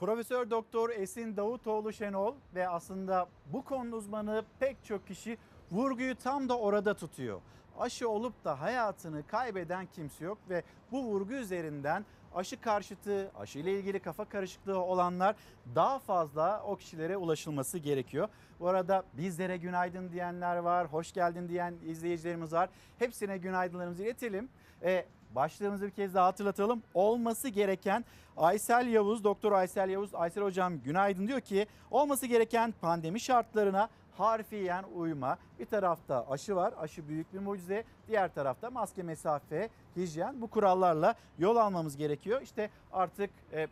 Profesör Doktor Esin Davutoğlu Şenol ve aslında bu konu uzmanı pek çok kişi vurguyu tam da orada tutuyor. Aşı olup da hayatını kaybeden kimse yok ve bu vurgu üzerinden aşı karşıtı, aşı ile ilgili kafa karışıklığı olanlar daha fazla o kişilere ulaşılması gerekiyor. Bu arada bizlere günaydın diyenler var, hoş geldin diyen izleyicilerimiz var. Hepsine günaydınlarımızı iletelim. E, başlığımızı bir kez daha hatırlatalım. Olması gereken Aysel Yavuz, Doktor Aysel Yavuz, Aysel Hocam günaydın diyor ki olması gereken pandemi şartlarına harfiyen uyma. Bir tarafta aşı var, aşı büyük bir mucize. Diğer tarafta maske, mesafe, hijyen bu kurallarla yol almamız gerekiyor. İşte artık e,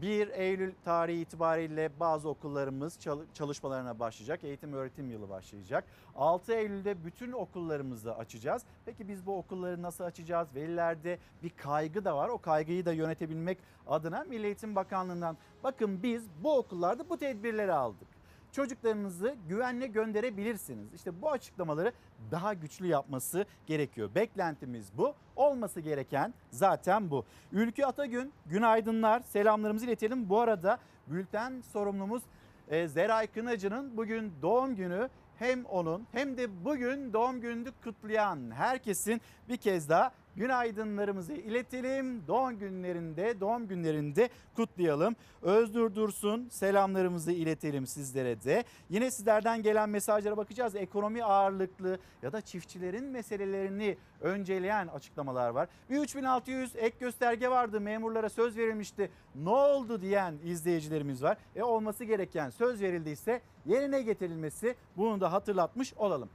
1 Eylül tarihi itibariyle bazı okullarımız çal- çalışmalarına başlayacak. Eğitim öğretim yılı başlayacak. 6 Eylül'de bütün okullarımızı açacağız. Peki biz bu okulları nasıl açacağız? Velilerde bir kaygı da var. O kaygıyı da yönetebilmek adına Milli Eğitim Bakanlığı'ndan bakın biz bu okullarda bu tedbirleri aldık çocuklarınızı güvenle gönderebilirsiniz. İşte bu açıklamaları daha güçlü yapması gerekiyor. Beklentimiz bu. Olması gereken zaten bu. Ülkü Atagün günaydınlar. Selamlarımızı iletelim. Bu arada bülten sorumlumuz e, Zeray Kınacı'nın bugün doğum günü. Hem onun hem de bugün doğum gününü kutlayan herkesin bir kez daha günaydınlarımızı iletelim. Doğum günlerinde, doğum günlerinde kutlayalım. Özgür Dursun selamlarımızı iletelim sizlere de. Yine sizlerden gelen mesajlara bakacağız. Ekonomi ağırlıklı ya da çiftçilerin meselelerini önceleyen açıklamalar var. Bir 3600 ek gösterge vardı. Memurlara söz verilmişti. Ne oldu diyen izleyicilerimiz var. E olması gereken söz verildiyse yerine getirilmesi bunu da hatırlatmış olalım.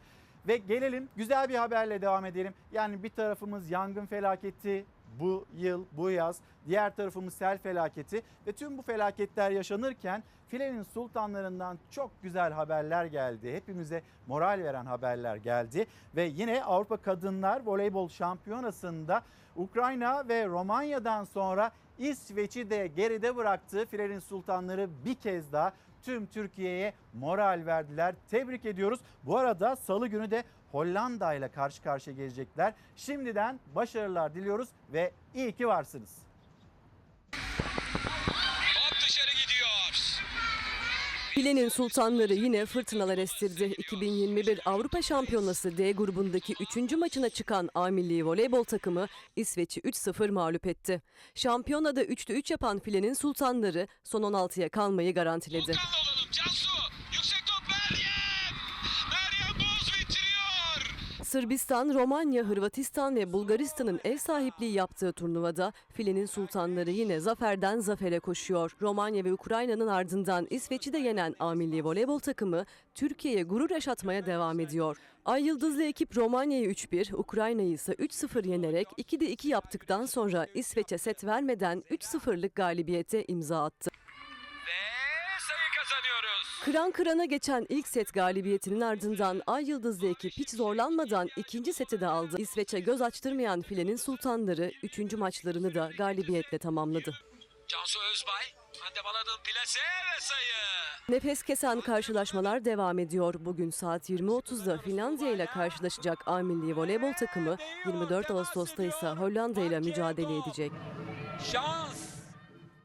Ve gelelim güzel bir haberle devam edelim. Yani bir tarafımız yangın felaketi bu yıl, bu yaz. Diğer tarafımız sel felaketi ve tüm bu felaketler yaşanırken filenin sultanlarından çok güzel haberler geldi. Hepimize moral veren haberler geldi ve yine Avrupa Kadınlar Voleybol Şampiyonası'nda Ukrayna ve Romanya'dan sonra İsveç'i de geride bıraktığı filenin sultanları bir kez daha tüm Türkiye'ye moral verdiler. Tebrik ediyoruz. Bu arada salı günü de Hollanda ile karşı karşıya gelecekler. Şimdiden başarılar diliyoruz ve iyi ki varsınız. Filenin sultanları yine fırtınalar estirdi. 2021 Avrupa Şampiyonası D grubundaki 3. maçına çıkan A milli voleybol takımı İsveç'i 3-0 mağlup etti. Şampiyonada 3'te 3 yapan filenin sultanları son 16'ya kalmayı garantiledi. Olalım. Sırbistan, Romanya, Hırvatistan ve Bulgaristan'ın ev sahipliği yaptığı turnuvada filenin sultanları yine zaferden zafere koşuyor. Romanya ve Ukrayna'nın ardından İsveç'i de yenen A voleybol takımı Türkiye'ye gurur yaşatmaya devam ediyor. Ay Yıldızlı ekip Romanya'yı 3-1, Ukrayna'yı ise 3-0 yenerek 2'de 2 yaptıktan sonra İsveç'e set vermeden 3-0'lık galibiyete imza attı. Kazanıyoruz. Kıran kırana geçen ilk set galibiyetinin ardından Ay Yıldızlı ekip hiç zorlanmadan ikinci seti de aldı. İsveç'e göz açtırmayan filenin sultanları üçüncü maçlarını da galibiyetle tamamladı. Cansu Özbay. Hande Baladın plase ve sayı. Nefes kesen karşılaşmalar devam ediyor. Bugün saat 20.30'da Finlandiya ile karşılaşacak A milli voleybol takımı 24 Ağustos'ta ise Hollanda ile mücadele edecek. Şans.